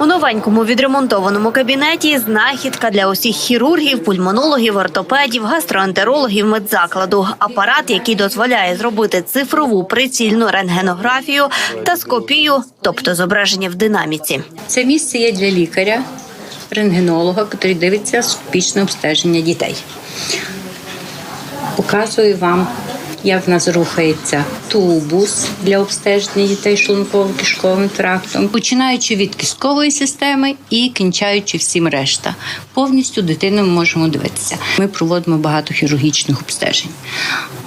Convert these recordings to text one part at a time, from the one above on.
У новенькому відремонтованому кабінеті знахідка для усіх хірургів, пульмонологів, ортопедів, гастроентерологів медзакладу. Апарат, який дозволяє зробити цифрову прицільну рентгенографію та скопію, тобто зображення в динаміці. Це місце є для лікаря, рентгенолога, який дивиться скопічне обстеження дітей. Показую вам, як в нас рухається тубус для обстеження дітей шлунково-кишковим трактом, починаючи від кісткової системи і кінчаючи всім решта. Повністю дитину ми можемо дивитися. Ми проводимо багато хірургічних обстежень.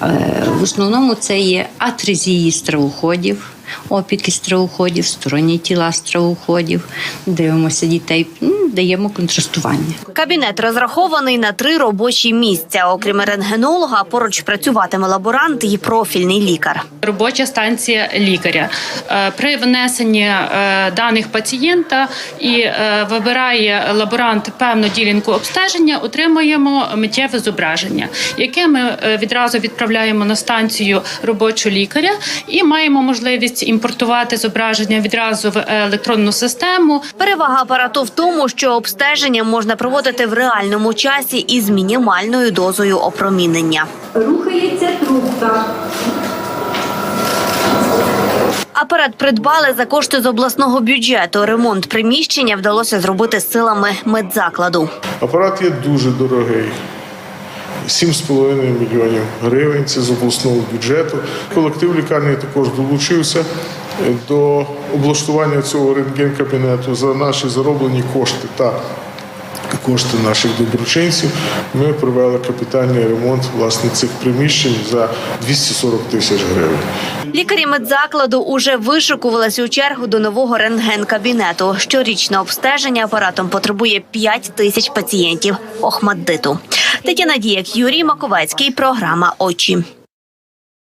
Е, В основному це є атрезії стравоходів, опіки стравоходів, сторонні тіла стравоходів. Дивимося дітей, даємо контрастування. Кабінет розрахований на три робочі місця. Окрім рентгенолога, поруч працюватиме лаборант і профільний лікар. робоча станція лікаря. Е, При внесенні е, даних пацієнта і е, вибирає лаборант певну ділянку обстеження, отримуємо миттєве зображення, яке ми відразу відправляємо на станцію робочого лікаря і маємо можливість імпортувати зображення відразу в електронну систему. Перевага апарату в тому, що обстеження можна проводити в реальному часі із мінімальною дозою опромінення. Рухається трубка. Апарат придбали за кошти з обласного бюджету. Ремонт приміщення вдалося зробити силами медзакладу. Апарат є дуже дорогий. 7,5 мільйонів гривень. Це з обласного бюджету. Колектив лікарні також долучився е, до облаштування цього рентген-кабінету за наші зароблені кошти та кошти наших доброчинців. Ми провели капітальний ремонт власне цих приміщень за 240 тисяч гривень. Лікарі медзакладу уже вишикувалися у чергу до нового рентген-кабінету. Щорічне обстеження апаратом потребує 5 тисяч пацієнтів Охмаддиту. Тетяна Дієк, Юрій Маковецький. Програма Очі.